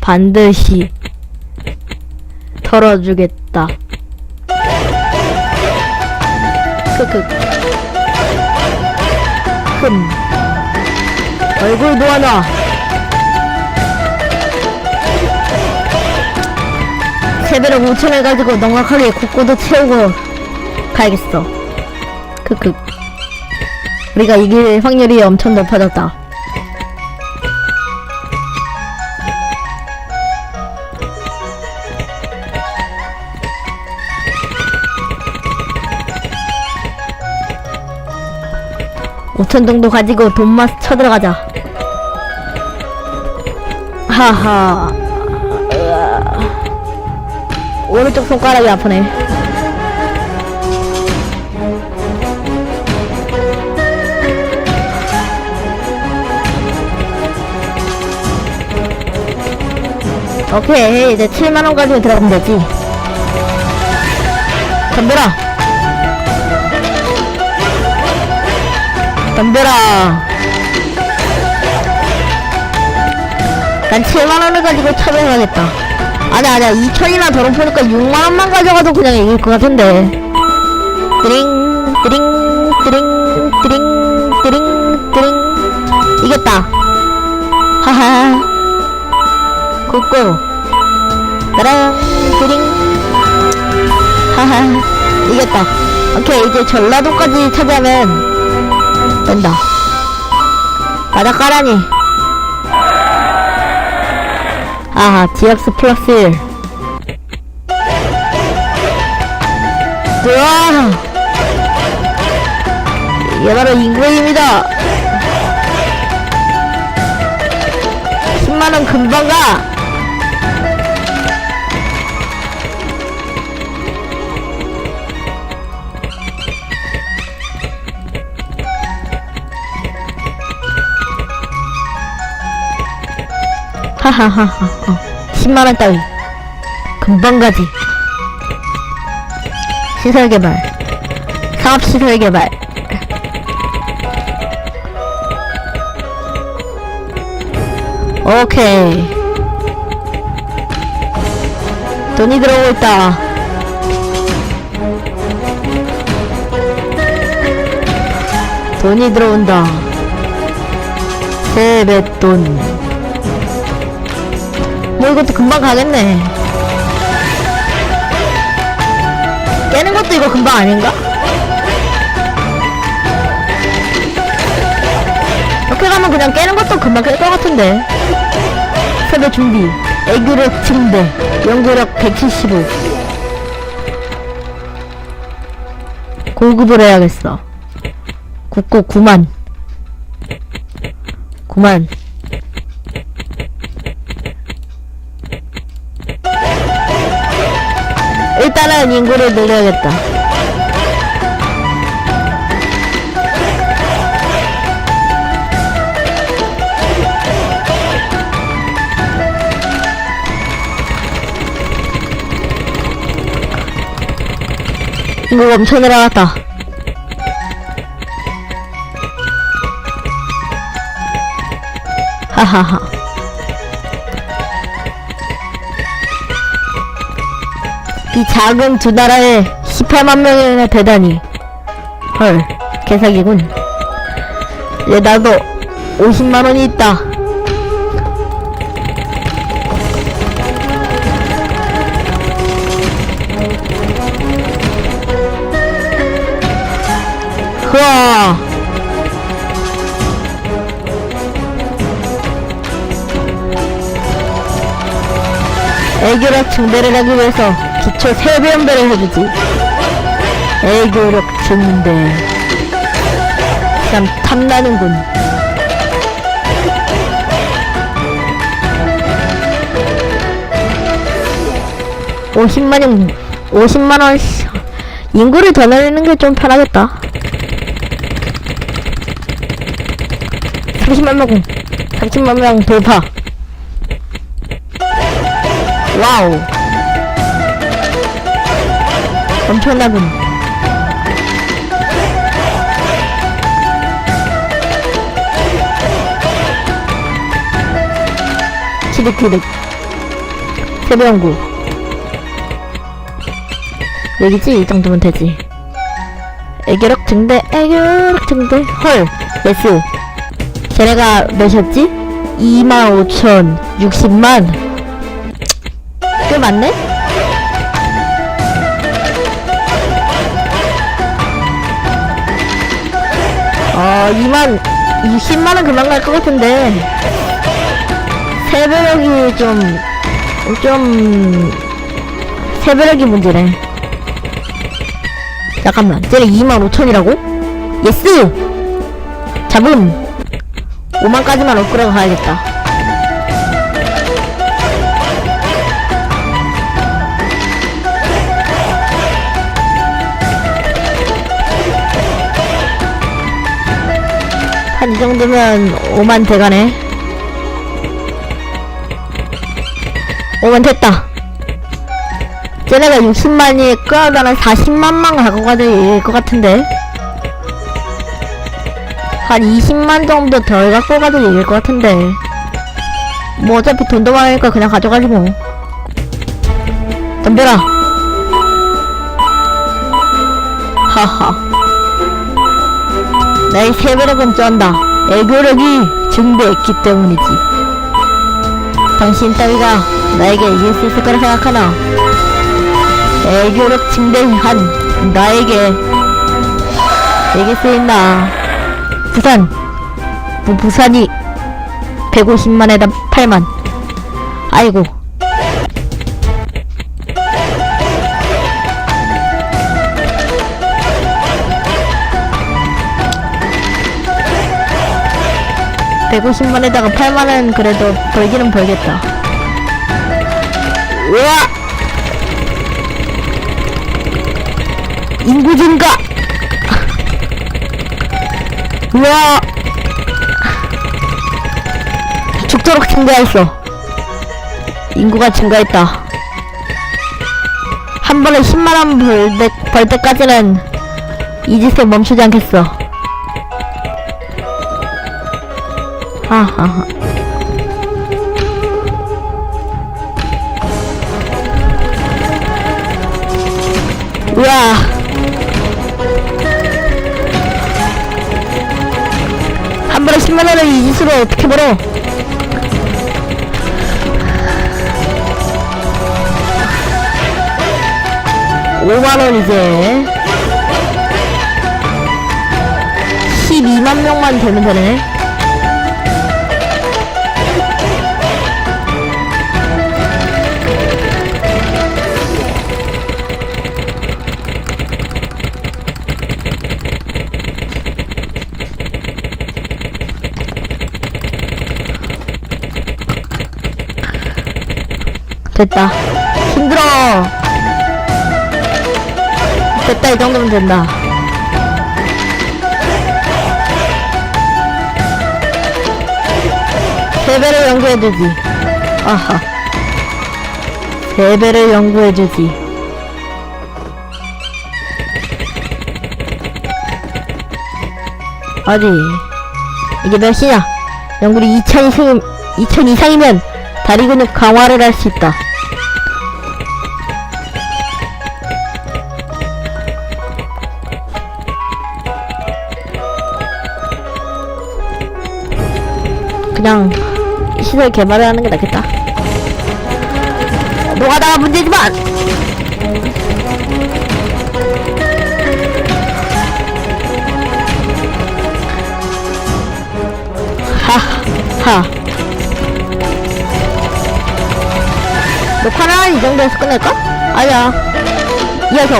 반드시 털어주겠다. 크크. 흠. 얼굴 놓아놔. 세배로 5천을 가지고 넉넉하게 국고도 채우고 가야겠어. 크크. 우리가 이길 확률이 엄청 높아졌다. 오천 정도 가지고 돈만 쳐들어가자. 하하. 오른쪽 손가락이 아프네. 오케이, 이제 7만원 가지고 들어가면 되지. 덤벼라! 덤벼라! 난 7만원을 가지고 참여해야겠다. 아니야, 아니야. 2천이나 더 높으니까 6만원만 가져가도 그냥 이길 것 같은데. 띠링, 띠링, 띠링, 띠링, 띠링, 띠링. 이겼다. 하하. 꾹꾹. 따랑, 띠링. 하하. 이겼다. 오케이, 이제 전라도까지 차지하면 된다. 바닥 까라니. 아하, 디엑스 플러스 1. 우와! 이게 바로 인구입니다. 10만원 금방 가! 하하하하. 10만원 따위. 금방 가지. 시설 개발. 사업 시설 개발. 오케이. 돈이 들어오고 있다. 돈이 들어온다. 세뱃돈. 뭐 이것도 금방 가겠네. 깨는 것도 이거 금방 아닌가? 이렇게 가면 그냥 깨는 것도 금방 깰 것 같은데. 세배 준비. 애교력 증대. 연구력 175. 고급을 해야겠어. 국고 9만. 9만. 일단은 인구를 늘려야겠다. 인구가 엄청 늘어났다. 하하하. 이 작은 두 나라에 18만 명이나 되다니. 헐, 개사기군. 이제 나도 50만 원이 있다. 흐아. 애교력 증대를 하기 위해서 기초 세배 연배를 해주지. 애교력 증대. 참 탐나는군. 오십만 원, 50만 원, 인구를 더 늘리는 게 좀 편하겠다. 30만 명, 30만 명 돌파. 와우. 엄청나군. 키득키득. 세배연구 여기지? 이 정도면 되지 애교력 증대 애교력 증대 헐 예스 쟤네가 몇이었지? 25,000 60만 꽤 많네? 어 2만 60만원 금방 갈 것 같은데 세배력이 좀, 좀, 세배력이 문제네. 잠깐만, 쟤네 25,000이라고? 예스! 잡음! 5만까지만 업그레이드 가야겠다. 이 정도면 5만 돼가네. 5만 됐다. 쟤네가 60만이 끌어다는 40만만 갖고 가도 이길 것 같은데. 한 20만 정도 덜 갖고 가도 이길 것 같은데. 뭐 어차피 돈도 많으니까 그냥 가져가지 뭐. 덤벼라. 하하. 나의 세배력은 쩐다. 애교력이 증대했기 때문이지. 당신 따위가 나에게 이길 수 있을 거라 생각하나? 애교력 증대한 나에게 이길 수 있나? 부산 부, 부산이 150만에다 8만 아이고 (150만에다가) 8만은 그래도 벌기는 벌겠다 우와! 인구 증가! 우와! 죽도록 증가했어. 인구가 증가했다. 한 번에 10만원 벌, 때, 벌 때까지는 이 짓을 멈추지 않겠어. 하하하. 우와. 한 번에 10만 원을 이 짓으로 어떻게 벌어? 오만원 이제 12만 명만 되면 되네 됐다. 힘들어. 됐다 이 정도면 된다. 세 배를 연구해주지 아하. 세 배를 연구해주지 어디? 이게 몇이냐? 연구리 2000 이상 2000 이상이면 다리 근육 강화를 할 수 있다 그냥 시설 개발을 하는 게 낫겠다. 노가다가 문제지만! 하, 하. 정도에서 끝낼까? 아니야. 이어서.